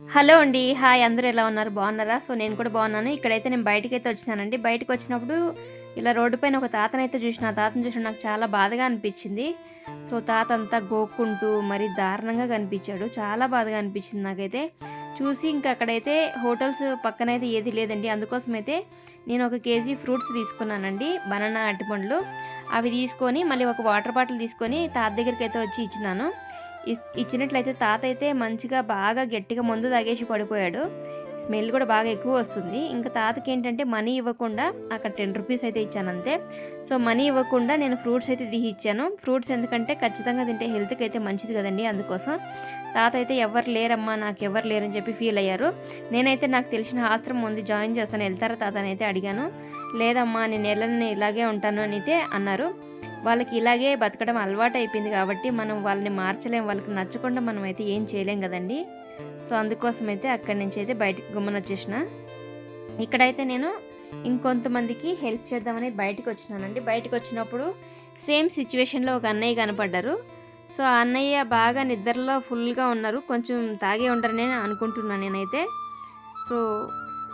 Hello అండి hi అందరూ ఎలా ఉన్నారు? బాగున్నారా? సో నేను కూడా బాగున్నాను. ఇక్కడైతే నేను బయటకి అయితే వచ్చినానండి. బయటకు వచ్చినప్పుడు ఇలా రోడ్డు పైన ఒక తాతనైతే చూసిన. ఆ తాతను చూసిన నాకు చాలా బాధగా అనిపించింది. సో తాత అంతా గోక్కుంటూ మరి దారుణంగా కనిపించాడు. చాలా బాధగా అనిపించింది నాకైతే. చూసి ఇంకా అక్కడైతే హోటల్స్ పక్కనైతే ఏది లేదండి. అందుకోసం అయితే నేను ఒక కేజీ ఫ్రూట్స్ తీసుకున్నానండి. బనానా అరటిపండ్లు. అవి తీసుకొని మళ్ళీ ఒక వాటర్ బాటిల్ తీసుకొని తాత దగ్గరికి అయితే వచ్చి ఇచ్చినాను. ఇచ్చినట్లయితే తాత అయితే మంచిగా బాగా గట్టిగా మందు తాగేసి పడిపోయాడు. స్మెల్ కూడా బాగా ఎక్కువ వస్తుంది. ఇంకా తాతకి ఏంటంటే మనీ ఇవ్వకుండా అక్కడ టెన్ రూపీస్ అయితే ఇచ్చాను అంతే సో మనీ ఇవ్వకుండా నేను ఫ్రూట్స్ అయితే దిగి ఇచ్చాను. ఫ్రూట్స్ ఎందుకంటే ఖచ్చితంగా తింటే హెల్త్కి అయితే మంచిది కదండి అందుకోసం. తాత అయితే ఎవరు లేరమ్మా నాకు ఎవరు లేరని చెప్పి ఫీల్ అయ్యారు. నేనైతే నాకు తెలిసిన ఆశ్రమం ఉంది జాయిన్ చేస్తాను వెళ్తారా తాత అని అయితే అడిగాను. లేదమ్మా నేను వెళ్ళని ఇలాగే ఉంటాను అని అయితే అన్నారు. వాళ్ళకి ఇలాగే బతకడం అలవాటు అయిపోయింది కాబట్టి మనం వాళ్ళని మార్చలేం వాళ్ళకి నచ్చకుండా మనం అయితే ఏం చేయలేం కదండి. సో అందుకోసం అయితే అక్కడి నుంచి అయితే బయటకు గుమ్మన వచ్చేసిన ఇక్కడైతే నేను ఇంకొంతమందికి హెల్ప్ చేద్దామని బయటకు వచ్చినానండి బయటకు వచ్చినప్పుడు సేమ్ సిచ్యువేషన్లో ఒక అన్నయ్య కనపడ్డారు. సో ఆ అన్నయ్య బాగా నిద్రలో ఫుల్గా ఉన్నారు. కొంచెం తాగే ఉంటారని అనుకుంటున్నాను నేనైతే. సో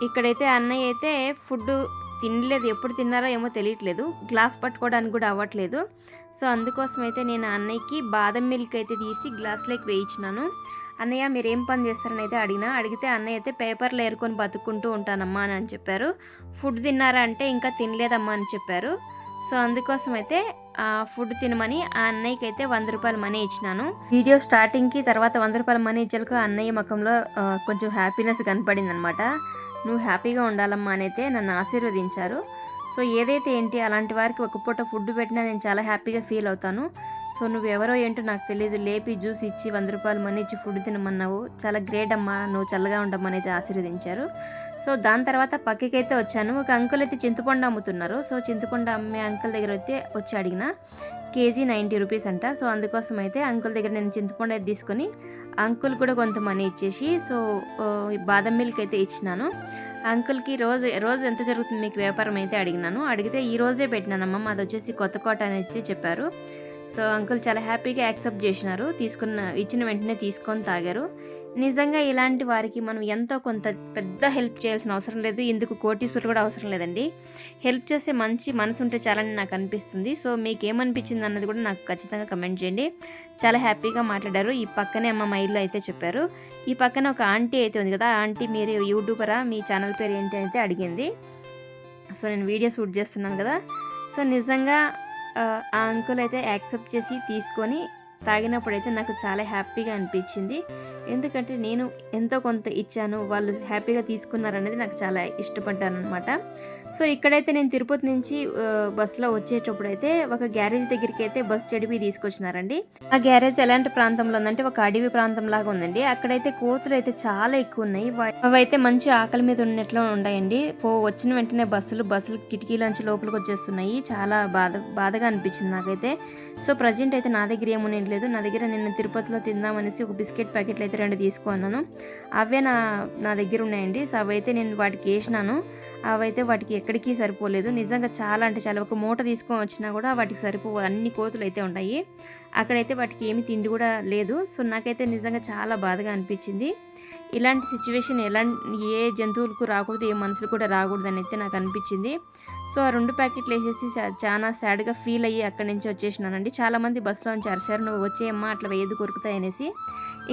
ఇక్కడైతే అన్నయ్య అయితే ఫుడ్ తినలేదు ఎప్పుడు తిన్నారో ఏమో తెలియట్లేదు. గ్లాస్ పట్టుకోవడానికి కూడా అవ్వట్లేదు. సో అందుకోసం అయితే నేను ఆ అన్నయ్యకి బాదం మిల్క్ అయితే తీసి గ్లాస్లోకి వేయించినాను. అన్నయ్య మీరు ఏం పని చేస్తారని అయితే అడిగినా అడిగితే అన్నయ్య అయితే పేపర్లు ఏరుకొని బతుకుంటూ ఉంటానమ్మా అని అని చెప్పారు. ఫుడ్ తిన్నారా అంటే ఇంకా తినలేదమ్మా అని చెప్పారు. సో అందుకోసం అయితే ఫుడ్ తినమని ఆ అన్నయ్యకి అయితే వంద రూపాయల మనీ ఇచ్చినాను. వీడియో స్టార్టింగ్కి తర్వాత వంద రూపాయల మనీ ఇచ్చేలకు అన్నయ్య ముఖంలో కొంచెం హ్యాపీనెస్ కనపడింది అనమాట నువ్వు హ్యాపీగా ఉండాలమ్మా అని అయితే నన్ను ఆశీర్వదించారు. సో ఏదైతే ఏంటి అలాంటి వారికి ఒక పూట ఫుడ్ పెట్టినా నేను చాలా హ్యాపీగా ఫీల్ అవుతాను. సో నువ్వు ఎవరో ఏంటో నాకు తెలియదు లేపి జ్యూస్ ఇచ్చి వంద రూపాయలు మనీ ఇచ్చి ఫుడ్ తినమన్నావు. చాలా గ్రేట్ అమ్మా. నువ్వు చల్లగా ఉండమ్మని అయితే ఆశీర్వదించారు. సో దాని తర్వాత పక్కకైతే వచ్చాను. ఒక అంకుల్ అయితే చింతపండు అమ్ముతున్నారు. సో చింతపండు అమ్మే అంకుల్ దగ్గర అయితే వచ్చి అడిగిన కేజీ నైంటీ రూపీస్ అంట. సో అందుకోసం అయితే అంకుల్ దగ్గర నేను చింతపండు అయితే తీసుకొని అంకుల్ కూడా కొంత మనీ ఇచ్చేసి సో బాదం మిల్క్ అయితే ఇచ్చినాను. అంకుల్కి రోజు రోజు ఎంత జరుగుతుంది మీకు వ్యాపారం అయితే అడిగినాను. అడిగితే ఈ రోజే పెట్టినానమ్మ. మాది వచ్చేసి కొత్త కోట అని అయితే చెప్పారు. సో అంకుల్ చాలా హ్యాపీగా యాక్సెప్ట్ చేసినారు. తీసుకున్న ఇచ్చిన వెంటనే తీసుకొని తాగారు. నిజంగా ఇలాంటి వారికి మనం ఎంతో కొంత పెద్ద హెల్ప్ చేయాల్సిన అవసరం లేదు. ఇందుకు కోటీశ్వరులు కూడా అవసరం లేదండి. హెల్ప్ చేసే మంచి మనసు ఉంటే చాలని నాకు అనిపిస్తుంది. సో మీకు ఏమనిపించింది అన్నది కూడా నాకు ఖచ్చితంగా కమెంట్ చేయండి. చాలా హ్యాపీగా మాట్లాడారు. ఈ పక్కనే అమ్మ మా ఇల్లు అయితే చెప్పారు. ఈ పక్కన ఒక ఆంటీ అయితే ఉంది కదా ఆంటీ మీరు యూట్యూబరా? మీ ఛానల్ పేరు ఏంటి అయితే అడిగింది. సో నేను వీడియో షూట్ చేస్తున్నాను కదా. సో నిజంగా ఆ, అంకుల్ అయితే యాక్సెప్ట్ చేసి తీసుకొని తాగినప్పుడైతే నాకు చాలా హ్యాపీగా అనిపించింది. ఎందుకంటే నేను ఎంతో కొంత ఇచ్చాను. వాళ్ళు హ్యాపీగా తీసుకున్నారనేది నాకు చాలా ఇష్టపడ్డాను అనమాట సో ఇక్కడైతే నేను తిరుపతి నుంచి బస్సులో వచ్చేటప్పుడు అయితే ఒక గ్యారేజ్ దగ్గరికి అయితే బస్ చెడిపి తీసుకొచ్చినారండి. ఆ గ్యారేజ్ ఎలాంటి ప్రాంతంలో ఉందంటే ఒక అడవి ప్రాంతం లాగా ఉందండి. అక్కడైతే కోతులు అయితే చాలా ఎక్కువ ఉన్నాయి. అవైతే మంచి ఆకలి మీద ఉన్నట్లు ఉన్నాయండి పో వచ్చిన వెంటనే బస్సులు బస్సులు కిటికీలోంచి లోపలికి వచ్చేస్తున్నాయి. చాలా బాధ బాధగా అనిపించింది నాకైతే. సో ప్రజెంట్ అయితే నా దగ్గర ఏమునే లేదు. నా దగ్గర నిన్న తిరుపతిలో తిందామనేసి ఒక బిస్కెట్ ప్యాకెట్లు అయితే రెండు తీసుకున్నాను. అవే నా నా దగ్గర ఉన్నాయండి. సో అవైతే నేను వాటికి వేసినాను. అవైతే వాటికి ఎక్కడికి సరిపోలేదు. నిజంగా చాలా అంటే చాలా. ఒక మూట తీసుకొని వచ్చినా కూడా వాటికి సరిపో అన్ని కోతులు అయితే ఉంటాయి. అక్కడైతే వాటికి ఏమి తిండి కూడా లేదు. సో నాకైతే నిజంగా చాలా బాధగా అనిపించింది. ఇలాంటి సిచ్యువేషన్ ఎలా ఏ జంతువులకు రాకూడదు ఏ మనుషులు కూడా రాకూడదు అని అయితే నాకు అనిపించింది. సో ఆ రెండు ప్యాకెట్లు వేసేసి చాలా సాడ్గా ఫీల్ అయ్యి అక్కడి నుంచి వచ్చేసినానండి. చాలామంది బస్సులో నుంచి అరిసారు. నువ్వు వచ్చేయమ్మా అట్లా ఏది కొరుకుతాయి అనేసి.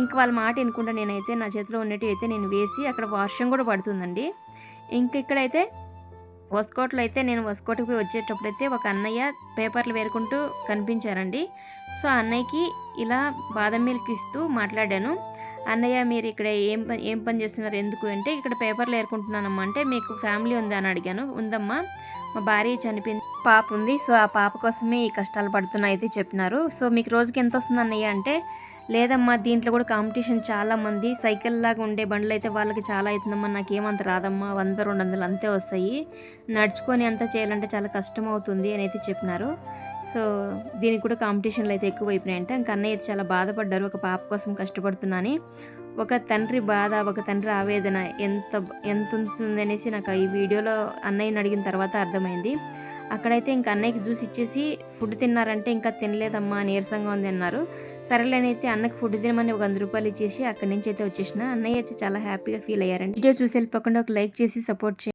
ఇంకా వాళ్ళ మాట వినుకుంటా నేనైతే నా చేతిలో ఉన్నట్టు అయితే నేను వేసి అక్కడ వర్షం కూడా పడుతుందండి. ఇంక ఇక్కడైతే వస్కోట్లో అయితే నేను వస్కోట్కి పోయి వచ్చేటప్పుడైతే ఒక అన్నయ్య పేపర్లు వేరుకుంటూ కనిపించారండి. సో ఆ అన్నయ్యకి ఇలా బాదం మిల్క్ ఇస్తూ మాట్లాడాను. అన్నయ్య మీరు ఇక్కడ ఏం పని ఏం పని చేస్తున్నారు? ఎందుకు? అంటే ఇక్కడ పేపర్లు ఏరుకుంటున్నానమ్మా. అంటే మీకు ఫ్యామిలీ ఉందా? అని అడిగాను. ఉందమ్మా మా భార్య చనిపోయింది. పాప ఉంది. సో ఆ పాప కోసమే ఈ కష్టాలు పడుతున్నా అయితే చెప్పినారు. సో మీకు రోజుకి ఎంత వస్తుంది అన్నయ్య? అంటే లేదమ్మా దీంట్లో కూడా కాంపిటీషన్ చాలా మంది. సైకిల్ లాగా ఉండే బండ్లు అయితే వాళ్ళకి చాలా అవుతుందమ్మా. నాకేమంత రాదమ్మా. వంద రెండు వందలు అంతే వస్తాయి. నడుచుకొని అంతా చేయాలంటే చాలా కష్టం అవుతుంది అని అయితే చెప్పినారు. సో దీనికి కూడా కాంపిటీషన్లు అయితే ఎక్కువ అయిపోయినాయంట ఇంకా అన్నయ్య అయితే చాలా బాధపడ్డారు. ఒక పాప కోసం కష్టపడుతున్నాని ఒక తండ్రి బాధ ఒక తండ్రి ఆవేదన ఎంత ఎంత ఉంటుంది అనేసి నాకు ఈ వీడియోలో అన్నయ్యని అడిగిన తర్వాత అర్థమైంది. అక్కడైతే ఇంక అన్నయ్యకి జ్యూస్ ఇచ్చేసి ఫుడ్ తిన్నారంటే ఇంకా తినలేదమ్మా నీరసంగా ఉంది అన్నారు. సరేలేనైతే అన్నకి ఫుడ్ తినమని ఒక వంద రూపాయలు ఇచ్చేసి అక్కడి నుంచి అయితే వచ్చేసిన. అన్నయ్య అయితే చాలా హ్యాపీగా ఫీల్ అయ్యారండి. వీడియో చూసి వెళ్ళిపోకుండా ఒక లైక్ చేసి సపోర్ట్ చేయండి.